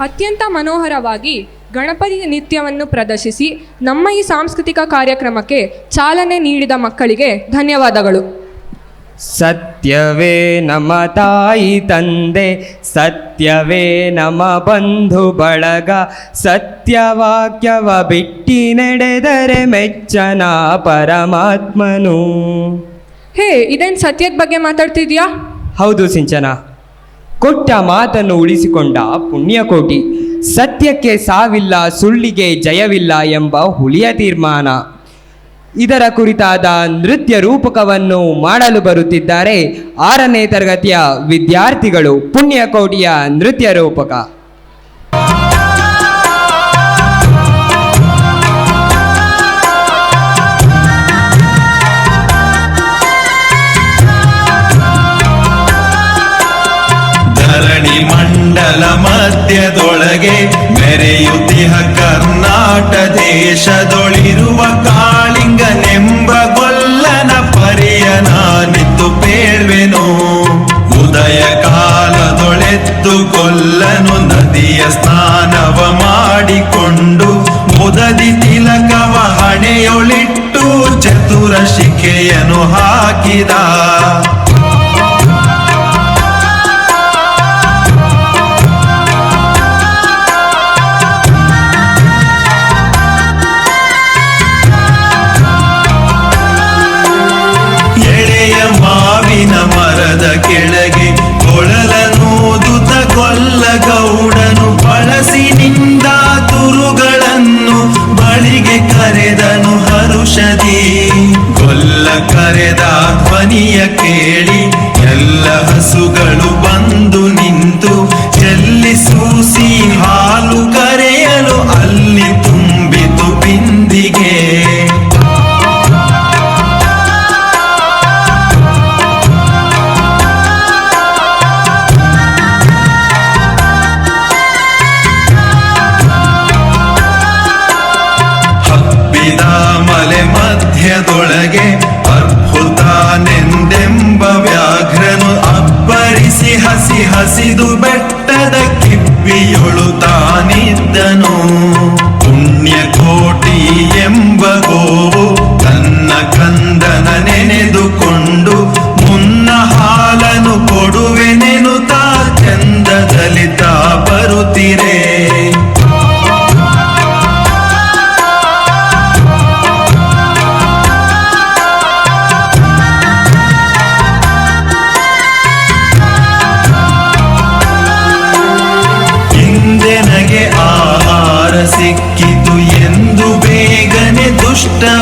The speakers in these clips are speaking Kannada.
ಅತ್ಯಂತ ಮನೋಹರವಾಗಿ ಗಣಪತಿ ನೃತ್ಯವನ್ನು ಪ್ರದರ್ಶಿಸಿ ನಮ್ಮ ಈ ಸಾಂಸ್ಕೃತಿಕ ಕಾರ್ಯಕ್ರಮಕ್ಕೆ ಚಾಲನೆ ನೀಡಿದ ಮಕ್ಕಳಿಗೆ ಧನ್ಯವಾದಗಳು. ಸತ್ಯವೇ ನಮ್ಮ ತಾಯಿ ತಂದೆ ಸತ್ಯವೇ ನಮ್ಮ ಬಂಧು ಬಳಗ ಸತ್ಯವಾಕ್ಯವ ಬಿಟ್ಟಿ ನಡೆದರೆ ಮೆಚ್ಚನ ಪರಮಾತ್ಮನು. ಹೇ ಇದೇನು ಸತ್ಯದ ಬಗ್ಗೆ ಮಾತಾಡ್ತಿದ್ಯಾ? ಹೌದು ಸಿಂಚನ. ಕೊಟ್ಟ ಮಾತನ್ನು ಉಳಿಸಿಕೊಂಡ ಪುಣ್ಯಕೋಟಿ, ಸತ್ಯಕ್ಕೆ ಸಾವಿಲ್ಲ, ಸುಳ್ಳಿಗೆ ಜಯವಿಲ್ಲ ಎಂಬ ಹುಲಿಯ ತೀರ್ಮಾನ. ಇದರ ಕುರಿತಾದ ನೃತ್ಯ ರೂಪಕವನ್ನು ಮಾಡಲು ಬರುತ್ತಿದ್ದಾರೆ ಆರನೇ ತರಗತಿಯ ವಿದ್ಯಾರ್ಥಿಗಳು, ಪುಣ್ಯಕೋಟಿಯ ನೃತ್ಯ ರೂಪಕ. ಮಂಡಲ ಮಧ್ಯದೊಳಗೆ ಮೆರೆಯುತ್ತಿಹ ಕರ್ನಾಟ ದೇಶದೊಳಿರುವ ಕಾಳಿಂಗನೆಂಬ ಗೊಲ್ಲನ ಪರಿಯ ನಾನಿತ್ತು ಪೇಳ್ವೆನು. ಉದಯ ಕಾಲದೊಳೆತ್ತು ಕೊಲ್ಲನು ನದಿಯ ಸ್ನಾನವ ಮಾಡಿಕೊಂಡು ಮುದದಿ ತಿಲಕವ ಹಣೆಯೊಳಿಟ್ಟು ಚತುರ ಶಿಖೆಯನ್ನು ಹಾಕಿದ. ಕರೆದ ಧ್ವನಿಯ ಕೇಳಿ ಎಲ್ಲ ಹಸುಗಳು ಬಂದು ನಿಂತು ಎಲ್ಲಿ ಸೂಸಿ ಹಾಲು ಕರೆಯಲು ಅಲ್ಲಿ ತುಂಬಿತು ಬಿಂದಿಗೆ. ಹಬ್ಬಿದ ಮಲೆ ಮಧ್ಯದೊಳಗೆ nascido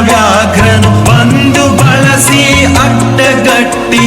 వాగ్రను వందు బలసి అట్టగట్టి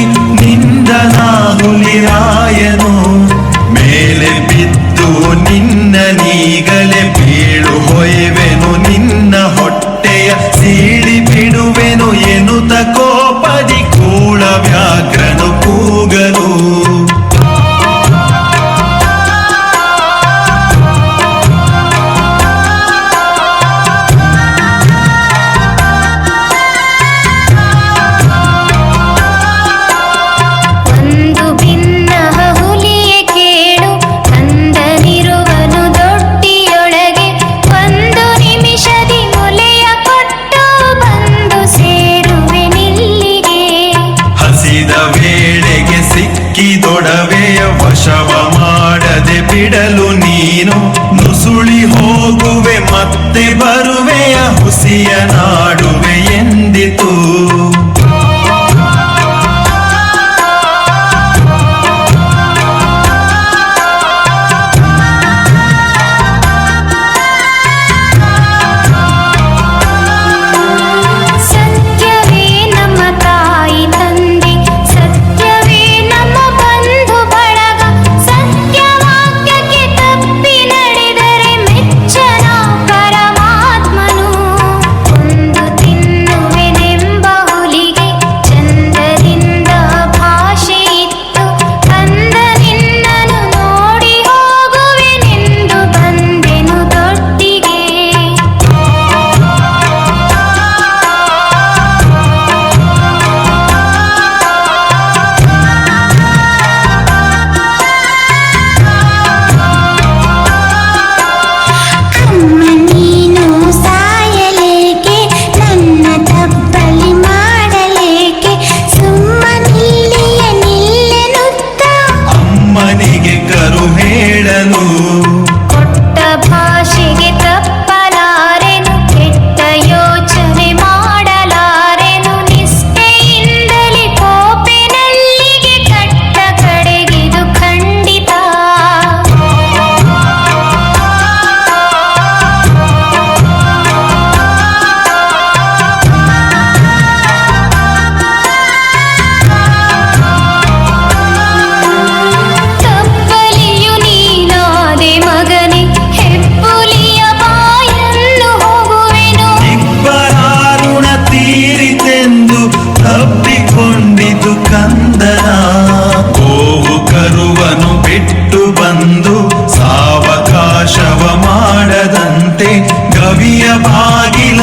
പുതിയ നാടുമേ എന്തി തൂ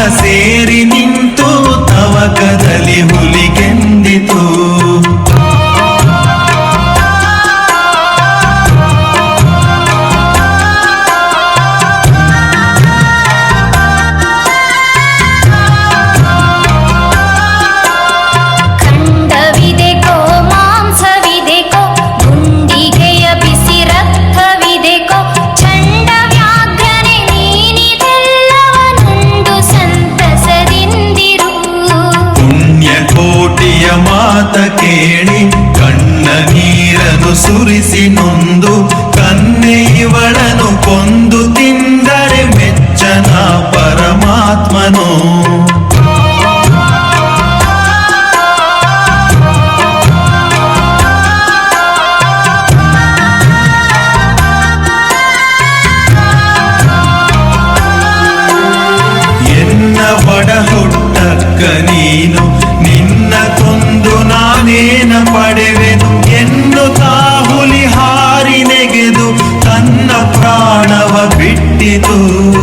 ಸೇರಿ ನಿಂತು ತವಕದಲ್ಲಿ ಹುಲಿಗೆಂದಿತು तू